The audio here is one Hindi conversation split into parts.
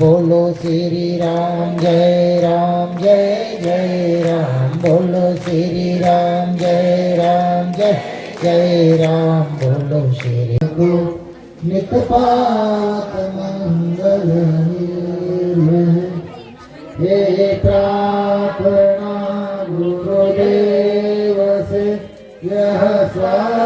બોલો શ્રી રામ, જય રામ, જય જય રામ. બોલો શ્રી રામ, જય રામ, જય જય રામ. બોલો શ્રી નિત પાપ મંગલ હે. પ્રાર્થના ગુરુદેવ યહ સ્વા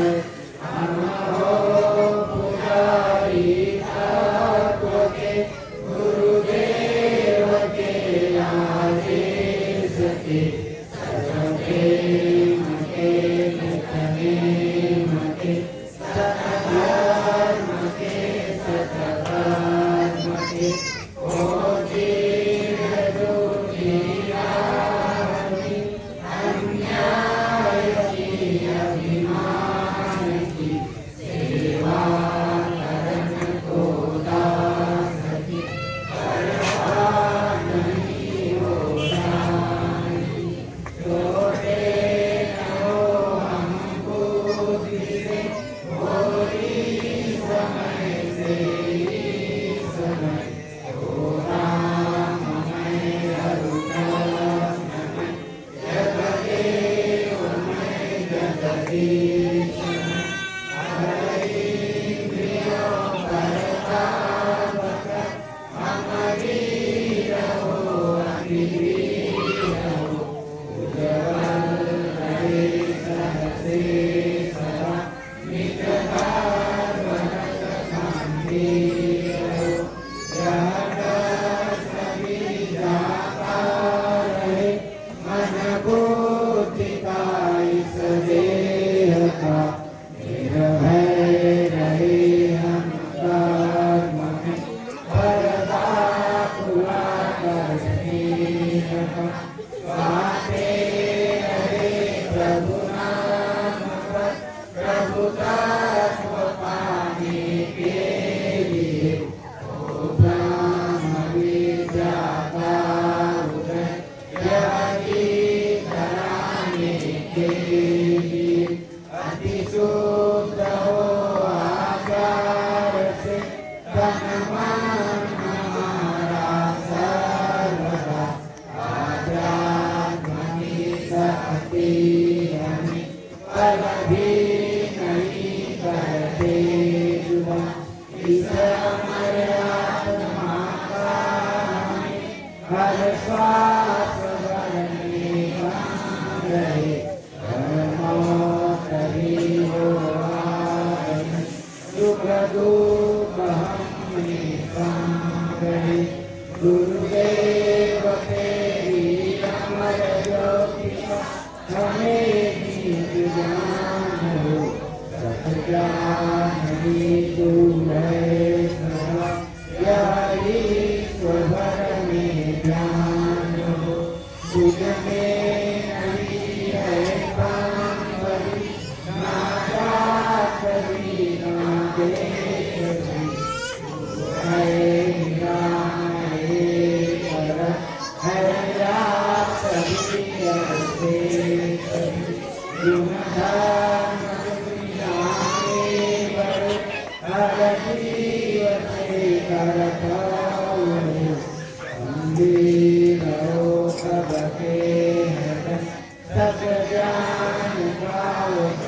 see. Padre, amén. Para.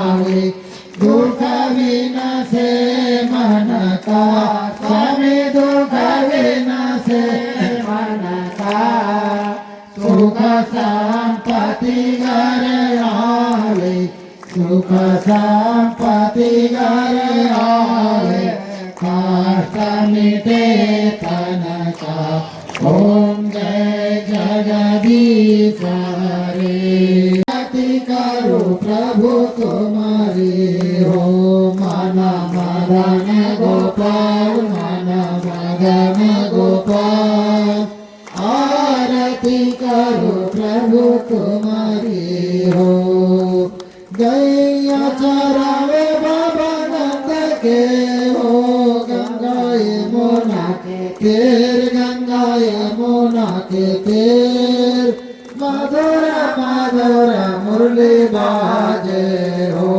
पावे दुख विन से मन स्वामी दुख से मन सुख संपत्ति घर आवे सुख संपत्ति घर आवे काष्ट मिटे करो प्रभु तुम्हारी हो गैया चरावे बाबा नंद के हो गंगा यमुना के तीर गंगा यमुना के तीर मधुर मधुर मुरली बाजे हो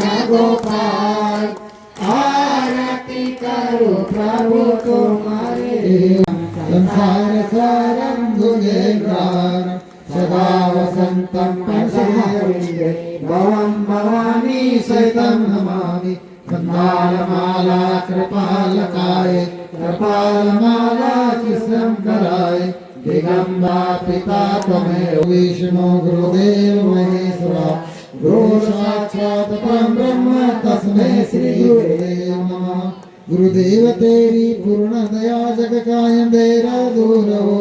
गोपाल, आरती करो प्रभु तुम्हारी संसार सारं भुजेन्द्रान् सदा वसन्तं पंसमाविन्दे भवं भवानी सहितं नमामि वन्दालमाला कृपालकाय, कृपालमाला चित्रं कराय दिगम्बा पिता त्वमेव, विष्णु गुरुदेव महेश्वरा। गुरु साक्षात् परं ब्रह्म तस्मै श्री गुरुदेव नमः गुरुदेव तेरी पूर्ण दया जग कायम तेरा दूर हो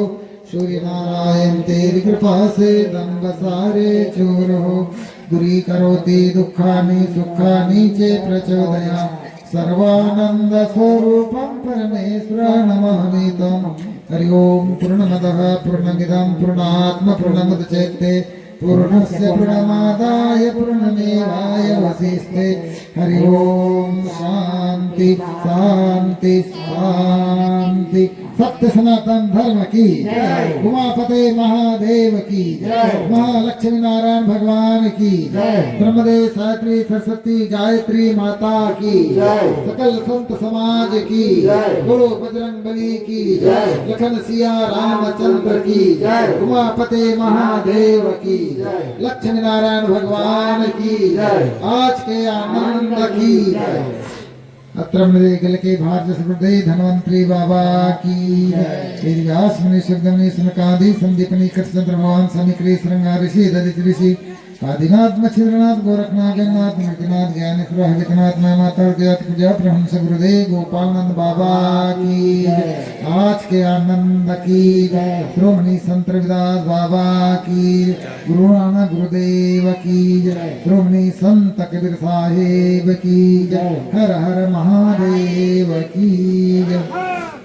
सूर्य नारायण तेरी कृपा से दंग सारे चूर हो दूरी करोति दुखानि सुखानि चे प्रचोदया सर्वानंद स्वरूपं परमेश्वर नमामि तं हरि ओम पूर्णमदः पूर्णमिदं पूर्णात्म पूर्णमुदच्यते पूर्णस्य पूर्णमादाय पूर्णमेवाय वसिष्ठे हरि ओम शांति शांति शांति सत्य सनातन धर्म की उमापते महादेव की महालक्ष्मी नारायण भगवान की ब्रह्मदेव सावित्री सरस्वती गायत्री माता की सकल संत समाज की गुरु बजरंग बली की लखन सिया रामचंद्र की उमापते महादेव की लक्ष्मी नारायण भगवान की आज के आनंद की अत्र मृदे कल के भारत सुहृदे धन्वंतरी बाबा की श्री व्यास मुनि सुखदमनी सुनकादि संदीपनी कृष्ण भगवान समिक्री श्रृंगार ऋषि दलित ऋषि आदिनाथ मच्छिंद्रनाथ गोरखनाथ जगन्नाथ मूर्तिनाथ ज्ञानेश्वर हरितनाथ माता ज्ञात पूजा प्रहंस गुरुदेव गोपालनंद बाबा की आज के आनंद की श्रोमणी संत रविदास बाबा की गुरु नानक गुरुदेव की श्रोमणी संत कबीर साहेब की हर हर महादेव की